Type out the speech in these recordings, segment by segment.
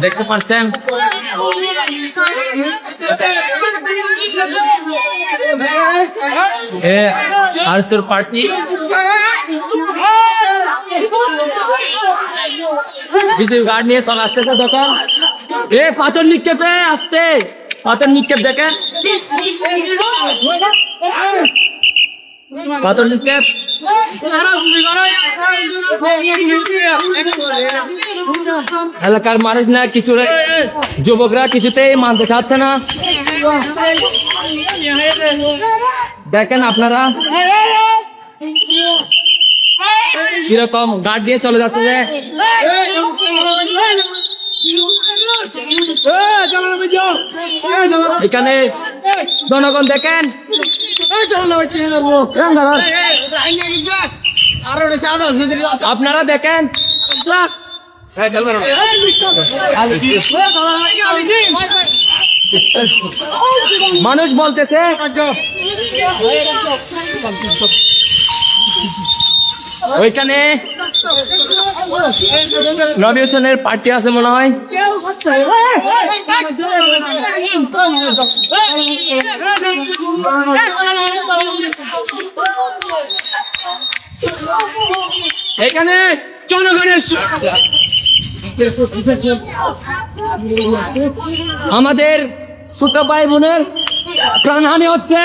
দেখতে পাচ্ছেন? আরসুর party. BJP guard নিয়ে চলে আসতেছে দেখেন এ, পাথর নিক্ষেপে, আসতে। পাথর নিক্ষেপ দেখেন পাথর নিক্ষেপ। এলাকার মানুষ না, কিছু যুবকরা কিছুতেই মানতে চাচ্ছে না। দেখেন আপনারা। কীরকম গার্ড দিয়ে চলে যাচ্ছে যে এখানে জনগণ দেখেন। আপনারা দেখেন। মানুষ বলতেছে ওইখানে রবি হোসেনের পার্টি আছে মনে হয়। এখানে জনগণের আমাদের ছোট ভাই বোনের প্রাণহানি হচ্ছে।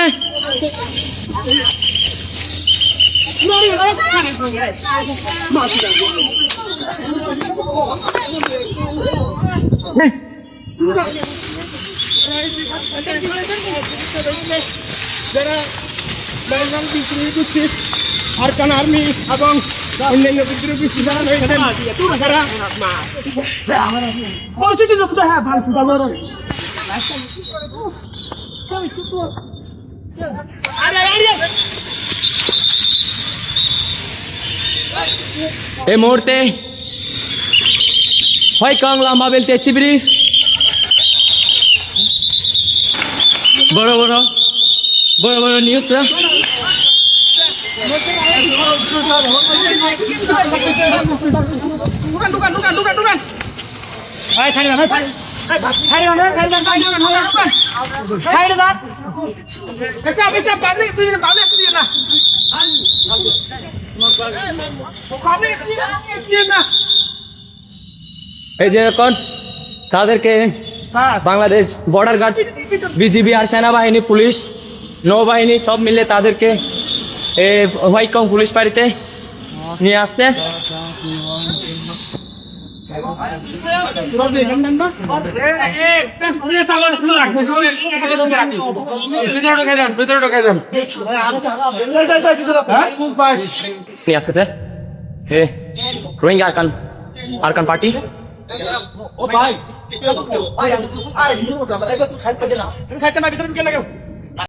যারা বেলগাম বিদ্রোহী গোষ্ঠীর আরকান আর্মি এবং অন্যান্য বিদ্রোহী গোষ্ঠী যারা রয়েছেন তারা পরিস্থিতি যুক্ত হ্যাঁ ভালো এই মুহূর্তে হয় কং লম্বা বেলতে চিবরিস বড় বড়। বড় বড় নিউজ দোকান দোকান দোকান দোকান দোকান সাইডে। দাঁড় বেচা বেচা পাবলিক দিয়ে পাবলিক দিয়ে না পাবলিক দিয়ে না এই যে এখন তাদেরকে Bangladesh border guard B G B আর সেনাবাহিনী পুলিশ নৌবাহিনী সব মিলে তাদেরকে এ হোয়াইকং পুলিশ বাড়িতে নিয়ে আসছে আসতেছে হে রোহিঙ্গা আরকান আরকান পার্টি সাইডে না ভিতরে ঢুকে লাগে